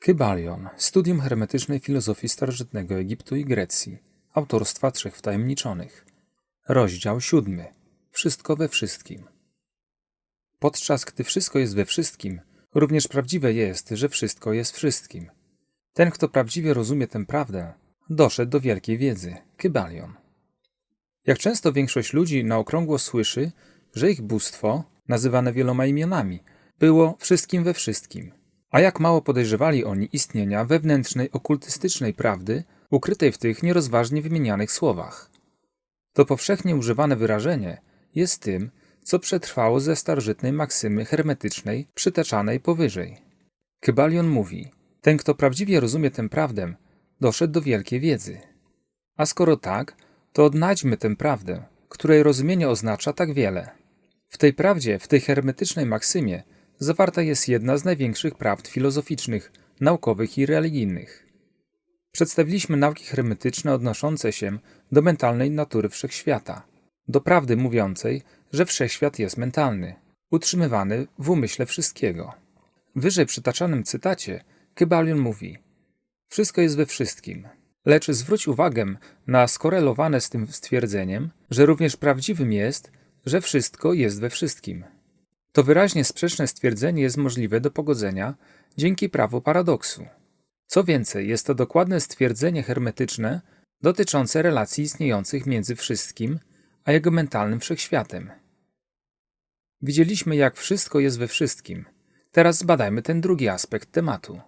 Kybalion. Studium hermetycznej filozofii starożytnego Egiptu i Grecji. Autorstwa trzech wtajemniczonych. Rozdział siódmy. Wszystko we wszystkim. Podczas gdy wszystko jest we wszystkim, również prawdziwe jest, że wszystko jest wszystkim. Ten, kto prawdziwie rozumie tę prawdę, doszedł do wielkiej wiedzy. Kybalion. Jak często większość ludzi na okrągło słyszy, że ich bóstwo, nazywane wieloma imionami, było wszystkim we wszystkim. A jak mało podejrzewali oni istnienia wewnętrznej okultystycznej prawdy, ukrytej w tych nierozważnie wymienianych słowach. To powszechnie używane wyrażenie jest tym, co przetrwało ze starożytnej maksymy hermetycznej przytaczanej powyżej. Kybalion mówi: Ten, kto prawdziwie rozumie tę prawdę, doszedł do wielkiej wiedzy. A skoro tak, to odnajdźmy tę prawdę, której rozumienie oznacza tak wiele. W tej prawdzie, w tej hermetycznej maksymie, zawarta jest jedna z największych prawd filozoficznych, naukowych i religijnych. Przedstawiliśmy nauki hermetyczne odnoszące się do mentalnej natury wszechświata, do prawdy mówiącej, że wszechświat jest mentalny, utrzymywany w umyśle wszystkiego. W wyżej przytaczanym cytacie Kybalion mówi: Wszystko jest we wszystkim. Lecz zwróć uwagę na skorelowane z tym stwierdzeniem, że również prawdziwym jest, że wszystko jest we wszystkim. To wyraźnie sprzeczne stwierdzenie jest możliwe do pogodzenia dzięki prawu paradoksu. Co więcej, jest to dokładne stwierdzenie hermetyczne dotyczące relacji istniejących między wszystkim a jego mentalnym wszechświatem. Widzieliśmy, jak wszystko jest we wszystkim. Teraz zbadajmy ten drugi aspekt tematu.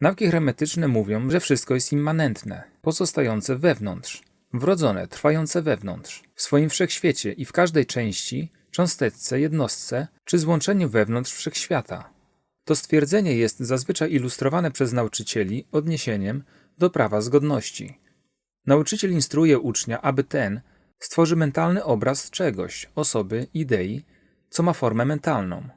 Nauki hermetyczne mówią, że wszystko jest immanentne, pozostające wewnątrz, wrodzone, trwające wewnątrz, w swoim wszechświecie i w każdej części, cząsteczce, jednostce czy złączeniu wewnątrz wszechświata. To stwierdzenie jest zazwyczaj ilustrowane przez nauczycieli odniesieniem do prawa zgodności. Nauczyciel instruuje ucznia, aby ten stworzy mentalny obraz czegoś, osoby, idei, co ma formę mentalną.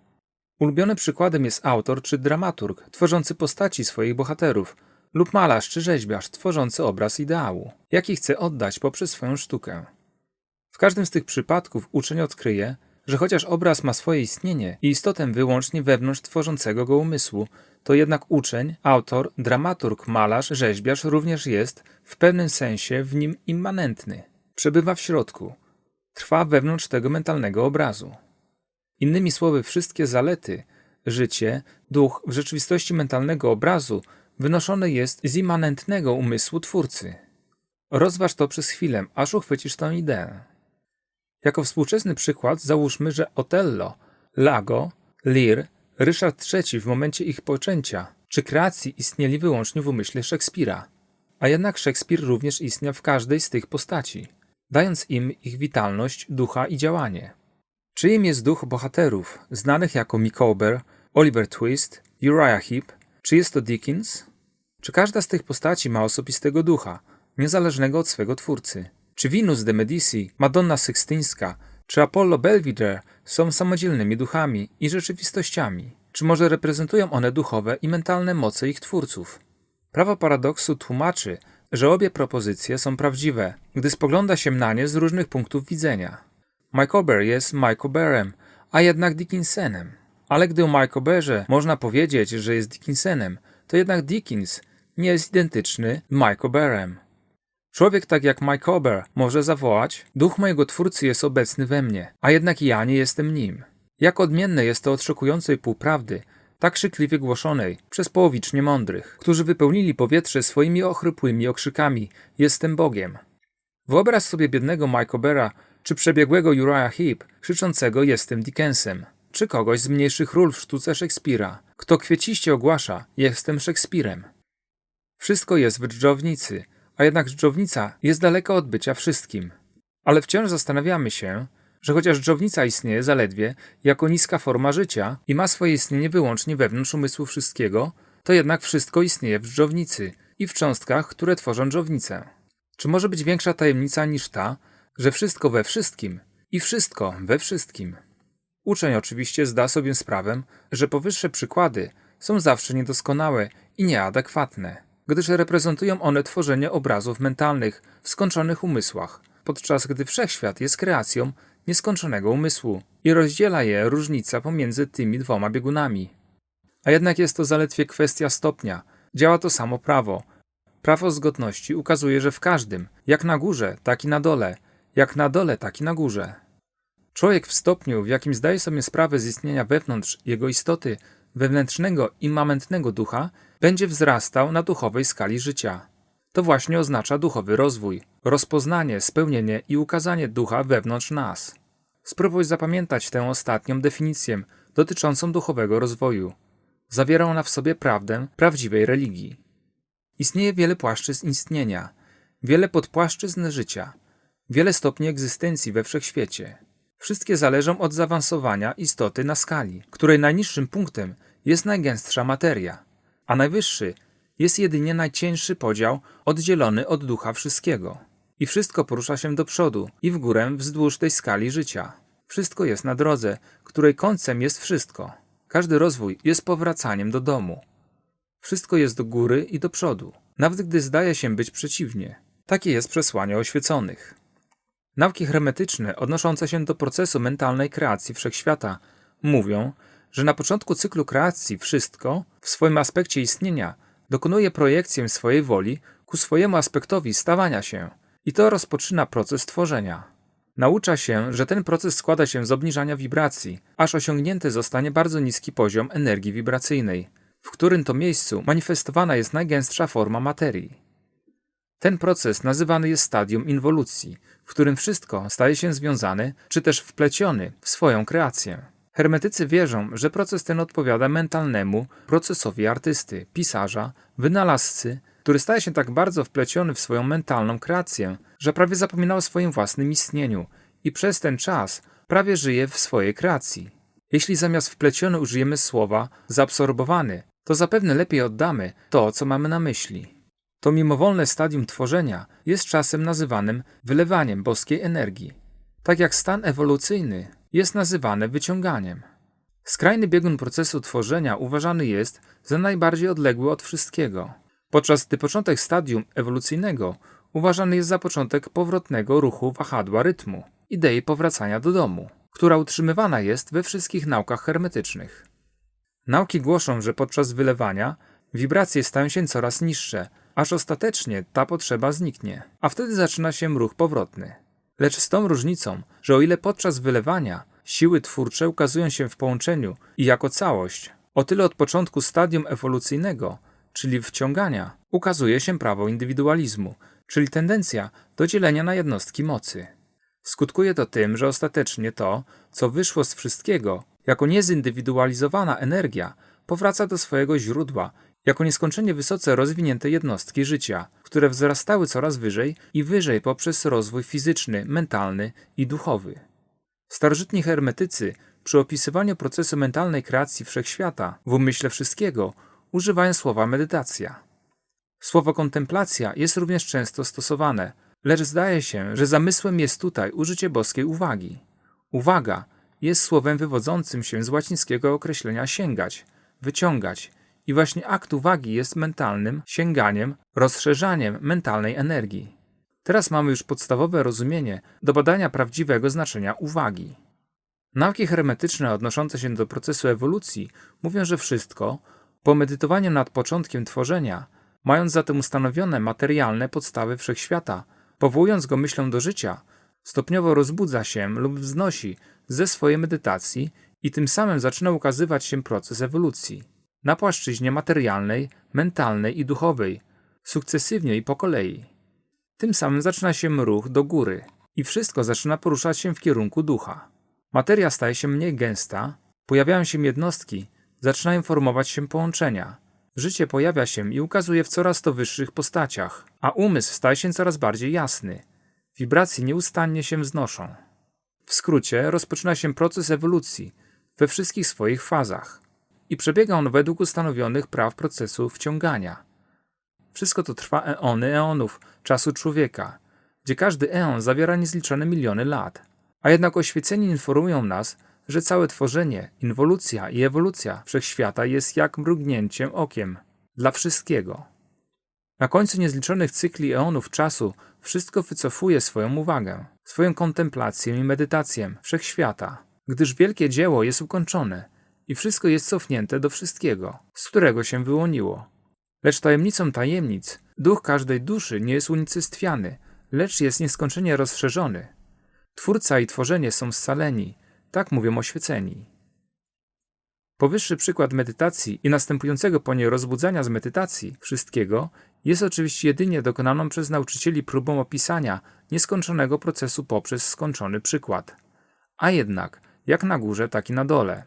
Ulubionym przykładem jest autor czy dramaturg tworzący postaci swoich bohaterów lub malarz czy rzeźbiarz tworzący obraz ideału, jaki chce oddać poprzez swoją sztukę. W każdym z tych przypadków uczeń odkryje, że chociaż obraz ma swoje istnienie i istotę wyłącznie wewnątrz tworzącego go umysłu, to jednak uczeń, autor, dramaturg, malarz, rzeźbiarz również jest w pewnym sensie w nim immanentny. Przebywa w środku, trwa wewnątrz tego mentalnego obrazu. Innymi słowy, wszystkie zalety, życie, duch w rzeczywistości mentalnego obrazu wynoszone jest z immanentnego umysłu twórcy. Rozważ to przez chwilę, aż uchwycisz tę ideę. Jako współczesny przykład załóżmy, że Otello, Lago, Lear, Ryszard III w momencie ich poczęcia czy kreacji istnieli wyłącznie w umyśle Szekspira, a jednak Szekspir również istniał w każdej z tych postaci, dając im ich witalność, ducha i działanie. Czyim jest duch bohaterów, znanych jako Micawber, Oliver Twist, Uriah Heep, czy jest to Dickens? Czy każda z tych postaci ma osobistego ducha, niezależnego od swego twórcy? Czy Venus de Medici, Madonna Sykstyńska, czy Apollo Belvedere są samodzielnymi duchami i rzeczywistościami? Czy może reprezentują one duchowe i mentalne moce ich twórców? Prawo paradoksu tłumaczy, że obie propozycje są prawdziwe, gdy spogląda się na nie z różnych punktów widzenia. Mike jest Mike Oberem, a jednak Dickinsenem. Ale gdy o Mike Oberze można powiedzieć, że jest Dickinsenem, to jednak Dickens nie jest identyczny Mike Oberem. Człowiek tak jak Mike Ober może zawołać: Duch mojego twórcy jest obecny we mnie, a jednak ja nie jestem nim. Jak odmienne jest to od szokującej półprawdy, tak krzykliwie głoszonej przez połowicznie mądrych, którzy wypełnili powietrze swoimi ochrypłymi okrzykami: Jestem Bogiem. Wyobraź sobie biednego Mike Obera czy przebiegłego Uriah Heep krzyczącego Jestem Dickensem, czy kogoś z mniejszych ról w sztuce Szekspira, kto kwieciście ogłasza Jestem Szekspirem. Wszystko jest w dżdżownicy, a jednak dżdżownica jest daleka od bycia wszystkim. Ale wciąż zastanawiamy się, że chociaż dżdżownica istnieje zaledwie jako niska forma życia i ma swoje istnienie wyłącznie wewnątrz umysłu wszystkiego, to jednak wszystko istnieje w dżdżownicy i w cząstkach, które tworzą dżdżownicę. Czy może być większa tajemnica niż ta, że wszystko we wszystkim i wszystko we wszystkim? Uczeń oczywiście zda sobie sprawę, że powyższe przykłady są zawsze niedoskonałe i nieadekwatne gdyż reprezentują one tworzenie obrazów mentalnych w skończonych umysłach, podczas gdy wszechświat jest kreacją nieskończonego umysłu i rozdziela je różnica pomiędzy tymi dwoma biegunami. A jednak jest to zaledwie kwestia stopnia. Działa to samo prawo. Prawo zgodności ukazuje, że w każdym, jak na górze, tak i na dole, jak na dole, tak i na górze. Człowiek w stopniu, w jakim zdaje sobie sprawę z istnienia wewnątrz jego istoty, wewnętrznego, immamentnego ducha, będzie wzrastał na duchowej skali życia. To właśnie oznacza duchowy rozwój, rozpoznanie, spełnienie i ukazanie ducha wewnątrz nas. Spróbuj zapamiętać tę ostatnią definicję dotyczącą duchowego rozwoju. Zawiera ona w sobie prawdę prawdziwej religii. Istnieje wiele płaszczyzn istnienia, wiele podpłaszczyzn życia, wiele stopni egzystencji we wszechświecie. Wszystkie zależą od zaawansowania istoty na skali, której najniższym punktem jest najgęstsza materia, a najwyższy jest jedynie najcieńszy podział oddzielony od ducha wszystkiego. I wszystko porusza się do przodu i w górę wzdłuż tej skali życia. Wszystko jest na drodze, której końcem jest wszystko. Każdy rozwój jest powracaniem do domu. Wszystko jest do góry i do przodu, nawet gdy zdaje się być przeciwnie. Takie jest przesłanie oświeconych. Nauki hermetyczne odnoszące się do procesu mentalnej kreacji wszechświata mówią, że na początku cyklu kreacji wszystko, w swoim aspekcie istnienia, dokonuje projekcję swojej woli ku swojemu aspektowi stawania się i to rozpoczyna proces tworzenia. Naucza się, że ten proces składa się z obniżania wibracji, aż osiągnięty zostanie bardzo niski poziom energii wibracyjnej, w którym to miejscu manifestowana jest najgęstsza forma materii. Ten proces nazywany jest stadium inwolucji, w którym wszystko staje się związane czy też wpleciony w swoją kreację. Hermetycy wierzą, że proces ten odpowiada mentalnemu procesowi artysty, pisarza, wynalazcy, który staje się tak bardzo wpleciony w swoją mentalną kreację, że prawie zapomina o swoim własnym istnieniu i przez ten czas prawie żyje w swojej kreacji. Jeśli zamiast wpleciony użyjemy słowa zaabsorbowany, to zapewne lepiej oddamy to, co mamy na myśli. To mimowolne stadium tworzenia jest czasem nazywanym wylewaniem boskiej energii, tak jak stan ewolucyjny jest nazywany wyciąganiem. Skrajny biegun procesu tworzenia uważany jest za najbardziej odległy od wszystkiego, podczas gdy początek stadium ewolucyjnego uważany jest za początek powrotnego ruchu wahadła rytmu, idei powracania do domu, która utrzymywana jest we wszystkich naukach hermetycznych. Nauki głoszą, że podczas wylewania wibracje stają się coraz niższe, aż ostatecznie ta potrzeba zniknie, a wtedy zaczyna się ruch powrotny. Lecz z tą różnicą, że o ile podczas wylewania siły twórcze ukazują się w połączeniu i jako całość, o tyle od początku stadium ewolucyjnego, czyli wciągania, ukazuje się prawo indywidualizmu, czyli tendencja do dzielenia na jednostki mocy. Skutkuje to tym, że ostatecznie to, co wyszło z wszystkiego, jako niezindywidualizowana energia, powraca do swojego źródła jako nieskończenie wysoce rozwinięte jednostki życia, które wzrastały coraz wyżej i wyżej poprzez rozwój fizyczny, mentalny i duchowy. Starożytni hermetycy przy opisywaniu procesu mentalnej kreacji wszechświata w umyśle wszystkiego używają słowa medytacja. Słowo kontemplacja jest również często stosowane, lecz zdaje się, że zamysłem jest tutaj użycie boskiej uwagi. Uwaga jest słowem wywodzącym się z łacińskiego określenia sięgać, wyciągać, i właśnie akt uwagi jest mentalnym sięganiem, rozszerzaniem mentalnej energii. Teraz mamy już podstawowe rozumienie do badania prawdziwego znaczenia uwagi. Nauki hermetyczne odnoszące się do procesu ewolucji mówią, że wszystko, po medytowaniu nad początkiem tworzenia, mając zatem ustanowione materialne podstawy wszechświata, powołując go myślą do życia, stopniowo rozbudza się lub wznosi ze swojej medytacji i tym samym zaczyna ukazywać się proces ewolucji na płaszczyźnie materialnej, mentalnej i duchowej, sukcesywnie i po kolei. Tym samym zaczyna się ruch do góry i wszystko zaczyna poruszać się w kierunku ducha. Materia staje się mniej gęsta, pojawiają się jednostki, zaczynają formować się połączenia. Życie pojawia się i ukazuje w coraz to wyższych postaciach, a umysł staje się coraz bardziej jasny. Wibracje nieustannie się wznoszą. W skrócie rozpoczyna się proces ewolucji we wszystkich swoich fazach i przebiega on według ustanowionych praw procesu wciągania. Wszystko to trwa eony eonów czasu człowieka, gdzie każdy eon zawiera niezliczone miliony lat. A jednak oświeceni informują nas, że całe tworzenie, inwolucja i ewolucja wszechświata jest jak mrugnięciem okiem dla wszystkiego. Na końcu niezliczonych cykli eonów czasu wszystko wycofuje swoją uwagę, swoją kontemplację i medytację wszechświata, gdyż wielkie dzieło jest ukończone i wszystko jest cofnięte do wszystkiego, z którego się wyłoniło. Lecz tajemnicą tajemnic, duch każdej duszy nie jest unicestwiany, lecz jest nieskończenie rozszerzony. Twórca i tworzenie są scaleni, tak mówią oświeceni. Powyższy przykład medytacji i następującego po niej rozbudzania z medytacji wszystkiego jest oczywiście jedynie dokonaną przez nauczycieli próbą opisania nieskończonego procesu poprzez skończony przykład. A jednak, jak na górze, tak i na dole.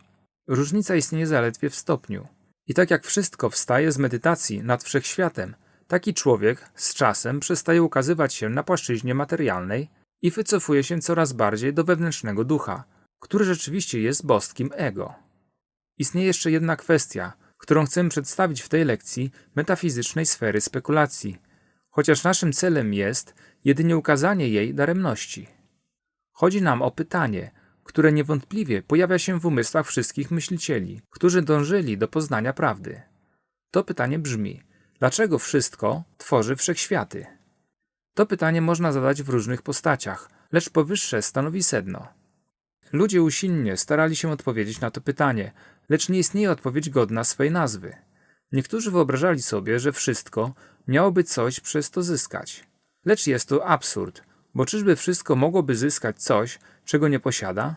Różnica istnieje zaledwie w stopniu. I tak jak wszystko wstaje z medytacji nad wszechświatem, taki człowiek z czasem przestaje ukazywać się na płaszczyźnie materialnej i wycofuje się coraz bardziej do wewnętrznego ducha, który rzeczywiście jest boskim ego. Istnieje jeszcze jedna kwestia, którą chcę przedstawić w tej lekcji metafizycznej sfery spekulacji, chociaż naszym celem jest jedynie ukazanie jej daremności. Chodzi nam o pytanie, które niewątpliwie pojawia się w umysłach wszystkich myślicieli, którzy dążyli do poznania prawdy. To pytanie brzmi: dlaczego wszystko tworzy wszechświaty? To pytanie można zadać w różnych postaciach, lecz powyższe stanowi sedno. Ludzie usilnie starali się odpowiedzieć na to pytanie, lecz nie istnieje odpowiedź godna swej nazwy. Niektórzy wyobrażali sobie, że wszystko miałoby coś przez to zyskać. Lecz jest to absurd, bo czyżby wszystko mogłoby zyskać coś, czego nie posiada?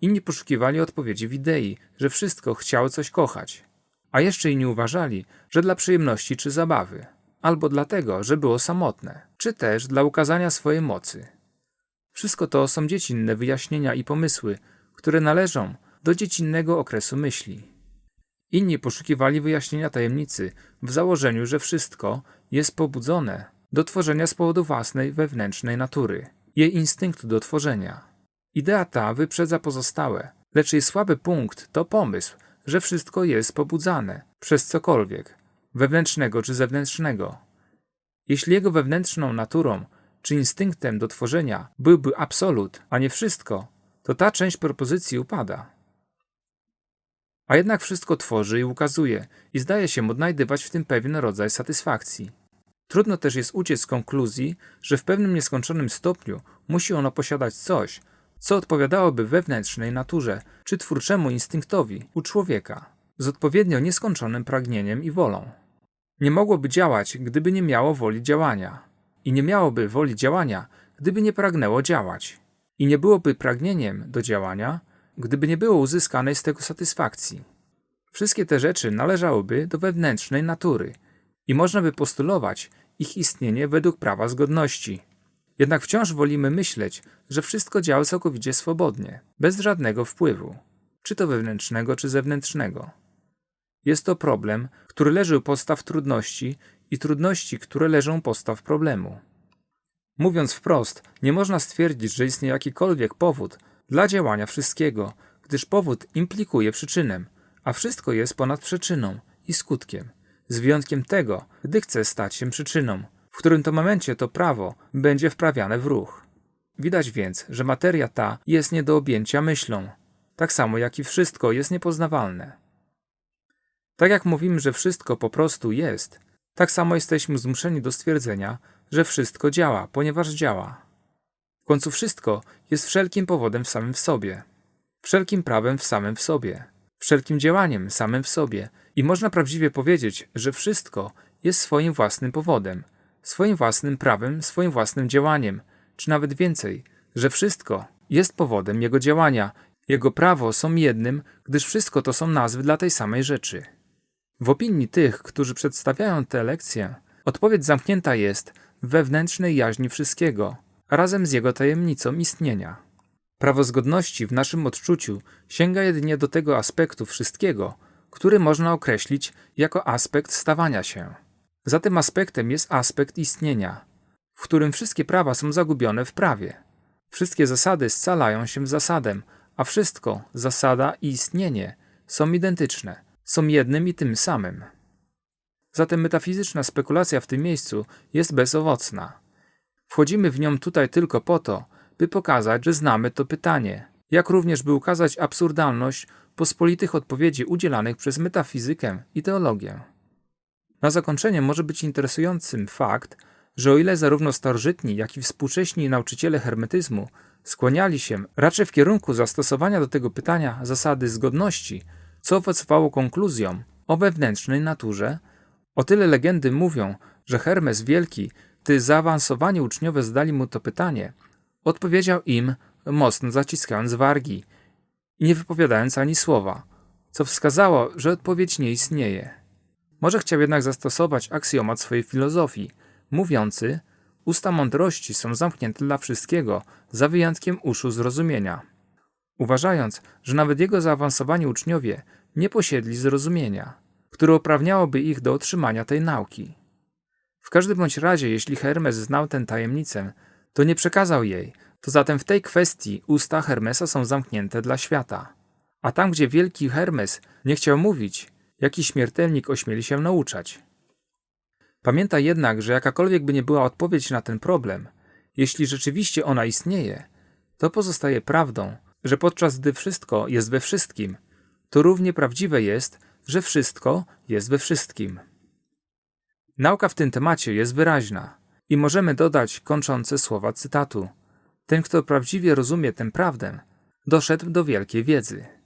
Inni poszukiwali odpowiedzi w idei, że wszystko chciało coś kochać. A jeszcze inni uważali, że dla przyjemności czy zabawy, albo dlatego, że było samotne, czy też dla ukazania swojej mocy. Wszystko to są dziecinne wyjaśnienia i pomysły, które należą do dziecinnego okresu myśli. Inni poszukiwali wyjaśnienia tajemnicy w założeniu, że wszystko jest pobudzone do tworzenia z powodu własnej wewnętrznej natury, jej instynktu do tworzenia. Idea ta wyprzedza pozostałe, lecz jej słaby punkt to pomysł, że wszystko jest pobudzane przez cokolwiek, wewnętrznego czy zewnętrznego. Jeśli jego wewnętrzną naturą czy instynktem do tworzenia byłby absolut, a nie wszystko, to ta część propozycji upada. A jednak wszystko tworzy i ukazuje i zdaje się odnajdywać w tym pewien rodzaj satysfakcji. Trudno też jest uciec z konkluzji, że w pewnym nieskończonym stopniu musi ono posiadać coś, co odpowiadałoby wewnętrznej naturze czy twórczemu instynktowi u człowieka, z odpowiednio nieskończonym pragnieniem i wolą. Nie mogłoby działać, gdyby nie miało woli działania, i nie miałoby woli działania, gdyby nie pragnęło działać, i nie byłoby pragnieniem do działania, gdyby nie było uzyskanej z tego satysfakcji. Wszystkie te rzeczy należałyby do wewnętrznej natury i można by postulować ich istnienie według prawa zgodności. Jednak wciąż wolimy myśleć, że wszystko działa całkowicie swobodnie, bez żadnego wpływu, czy to wewnętrznego, czy zewnętrznego. Jest to problem, który leży u podstaw trudności i trudności, które leżą u podstaw problemu. Mówiąc wprost, nie można stwierdzić, że istnieje jakikolwiek powód dla działania wszystkiego, gdyż powód implikuje przyczynę, a wszystko jest ponad przyczyną i skutkiem, z wyjątkiem tego, gdy chce stać się przyczyną, w którym to momencie to prawo będzie wprawiane w ruch. Widać więc, że materia ta jest nie do objęcia myślą, tak samo jak i wszystko jest niepoznawalne. Tak jak mówimy, że wszystko po prostu jest, tak samo jesteśmy zmuszeni do stwierdzenia, że wszystko działa, ponieważ działa. W końcu wszystko jest wszelkim powodem w samym w sobie, wszelkim prawem w samym w sobie, wszelkim działaniem samym w sobie i można prawdziwie powiedzieć, że wszystko jest swoim własnym powodem, swoim własnym prawem, swoim własnym działaniem, czy nawet więcej, że wszystko jest powodem jego działania, jego prawo są jednym, gdyż wszystko to są nazwy dla tej samej rzeczy. W opinii tych, którzy przedstawiają tę lekcję, odpowiedź zamknięta jest w wewnętrznej jaźni wszystkiego, razem z jego tajemnicą istnienia. Prawo zgodności w naszym odczuciu sięga jedynie do tego aspektu wszystkiego, który można określić jako aspekt stawania się. Za tym aspektem jest aspekt istnienia, w którym wszystkie prawa są zagubione w prawie. Wszystkie zasady scalają się w zasadem, a wszystko, zasada i istnienie, są identyczne, są jednym i tym samym. Zatem metafizyczna spekulacja w tym miejscu jest bezowocna. Wchodzimy w nią tutaj tylko po to, by pokazać, że znamy to pytanie, jak również by ukazać absurdalność pospolitych odpowiedzi udzielanych przez metafizykę i teologię. Na zakończenie może być interesującym fakt, że o ile zarówno starożytni, jak i współcześni nauczyciele hermetyzmu skłaniali się raczej w kierunku zastosowania do tego pytania zasady zgodności, co owocowało konkluzją o wewnętrznej naturze. O tyle legendy mówią, że Hermes Wielki, gdy zaawansowani uczniowie zadali mu to pytanie, odpowiedział im, mocno zaciskając wargi i nie wypowiadając ani słowa, co wskazało, że odpowiedź nie istnieje. Może chciał jednak zastosować aksjomat swojej filozofii, mówiący, usta mądrości są zamknięte dla wszystkiego, za wyjątkiem uszu zrozumienia. Uważając, że nawet jego zaawansowani uczniowie nie posiedli zrozumienia, które uprawniałoby ich do otrzymania tej nauki. W każdym bądź razie, jeśli Hermes znał tę tajemnicę, to nie przekazał jej, to zatem w tej kwestii usta Hermesa są zamknięte dla świata. A tam, gdzie wielki Hermes nie chciał mówić, jaki śmiertelnik ośmieli się nauczać. Pamiętaj jednak, że jakakolwiek by nie była odpowiedź na ten problem, jeśli rzeczywiście ona istnieje, to pozostaje prawdą, że podczas gdy wszystko jest we wszystkim, to równie prawdziwe jest, że wszystko jest we wszystkim. Nauka w tym temacie jest wyraźna i możemy dodać kończące słowa cytatu. Ten, kto prawdziwie rozumie tę prawdę, doszedł do wielkiej wiedzy.